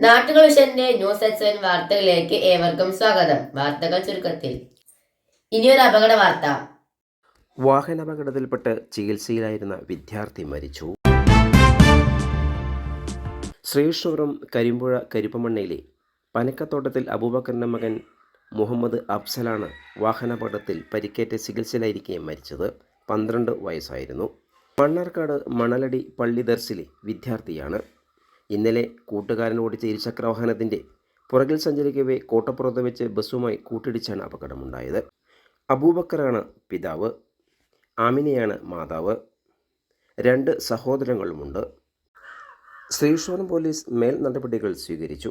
നാട്ടുകൾ വിഷന്റെ news എക്സൻ വാർത്തകളിലേക്ക് ഏവർക്കും സ്വാഗതം. വാർത്തകൾ ചുരുക്കത്തിൽ. ഇനിയൊരു അപകട വാർത്ത. വാഹനാപകടത്തിൽപ്പെട്ട് ചികിത്സയിലായിരുന്ന വിദ്യാർത്ഥി മരിച്ചു. ശ്രീശ്വരം കരിമ്പുഴ കരിപ്പമണ്ണയിലെ പനക്കത്തോട്ടത്തിൽ അബൂബക്കറിന്റെ മകൻ മുഹമ്മദ് അഫ്സലാണ് വാഹനാപകടത്തിൽ പരിക്കേറ്റ് ചികിത്സയിലായിരിക്കെ മരിച്ചത്. പന്ത്രണ്ട് വയസ്സായിരുന്നു. മണ്ണാർക്കാട് മണലടി പള്ളി ദർസിലെ വിദ്യാർത്ഥിയാണ്. ഇന്നലെ കൂട്ടുകാരൻ ഓടിച്ച ഇരുചക്രവാഹനത്തിന്റെ പുറകിൽ സഞ്ചരിക്കവേ കോട്ടപ്പുറത്ത് വെച്ച് ബസ്സുമായി കൂട്ടിടിച്ചാണ് അപകടമുണ്ടായത്. അബൂബക്കറാണ് പിതാവ്. ആമിനയാണ് മാതാവ്. രണ്ട് സഹോദരങ്ങളുമുണ്ട്. ശ്രീശ്വരം പോലീസ് മേൽ നടപടികൾ സ്വീകരിച്ചു.